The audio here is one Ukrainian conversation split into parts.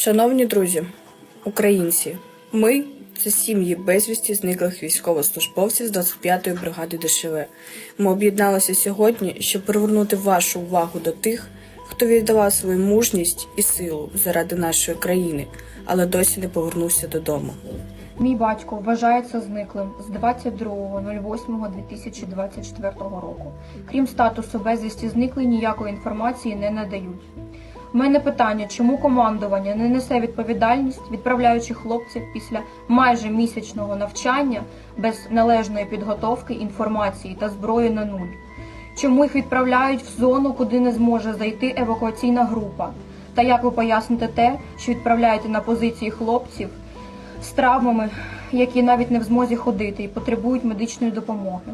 Шановні друзі, українці, ми це сім'ї безвісті зниклих військовослужбовців з 25-ї бригади ДШВ. Ми об'єдналися сьогодні, щоб привернути вашу увагу до тих, хто віддавав свою мужність і силу заради нашої країни, але досі не повернувся додому. Мій батько вважається зниклим з 22.08.2024 року. Крім статусу безвісті зниклий, ніякої інформації не надають. У мене питання, чому командування не несе відповідальність, відправляючи хлопців після майже місячного навчання без належної підготовки інформації та зброї на нуль? Чому їх відправляють в зону, куди не зможе зайти евакуаційна група? Та як ви поясните те, що відправляєте на позиції хлопців з травмами, які навіть не в змозі ходити і потребують медичної допомоги?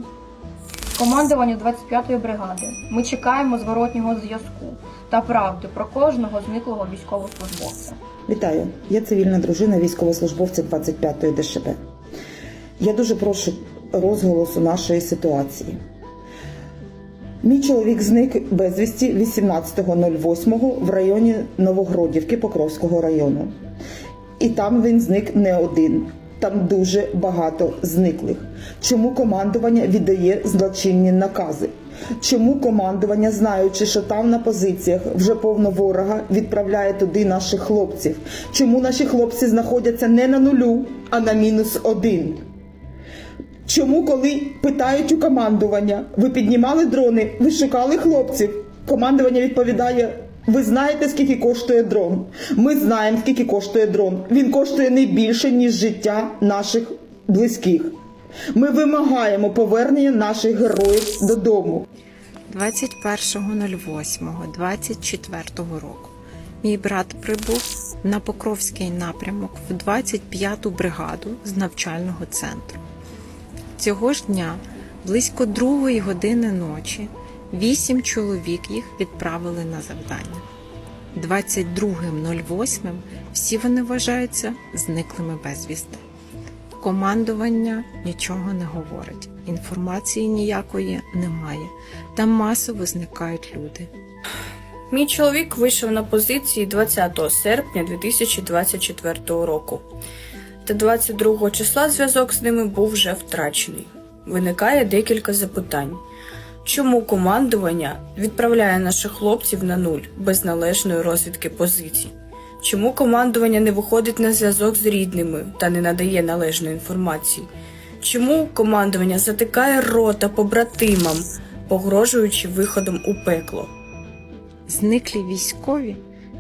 Командування 25-ї бригади. Ми чекаємо зворотнього зв'язку та правди про кожного зниклого військовослужбовця. Вітаю, я цивільна дружина військовослужбовця 25-ї ДШБ. Я дуже прошу розголосу нашої ситуації. Мій чоловік зник безвісті 18.08 в районі Новогродівки Покровського району. І там він зник не один. Там дуже багато зниклих. Чому командування віддає злочинні накази? Чому командування, знаючи, що там на позиціях вже повно ворога, відправляє туди наших хлопців? Чому наші хлопці знаходяться не на нулю, а на мінус один? Чому, коли питають у командування, ви піднімали дрони, ви шукали хлопців? Командування відповідає: ви знаєте, скільки коштує дрон? Ми знаємо, скільки коштує дрон. Він коштує не більше, ніж життя наших близьких. Ми вимагаємо повернення наших героїв додому. 21.08.24 року мій брат прибув на Покровський напрямок в 25-ту бригаду з навчального центру. Цього ж дня, близько другої години ночі, вісім чоловік їх відправили на завдання. 22.08 всі вони вважаються зниклими безвісти. Командування нічого не говорить, інформації ніякої немає. Там масово зникають люди. Мій чоловік вийшов на позиції 20 серпня 2024 року. Та 22 числа зв'язок з ними був вже втрачений. Виникає декілька запитань. Чому командування відправляє наших хлопців на нуль без належної розвідки позицій? Чому командування не виходить на зв'язок з рідними та не надає належної інформації? Чому командування затикає рота побратимам, погрожуючи виходом у пекло? Зниклі військові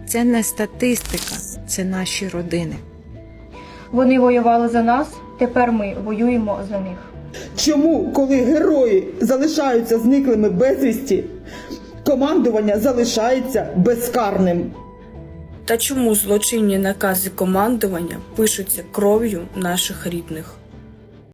це не статистика, це наші родини. Вони воювали за нас, тепер ми воюємо за них. Чому, коли герої залишаються зниклими безвісті, командування залишається безкарним? Та чому злочинні накази командування пишуться кров'ю наших рідних?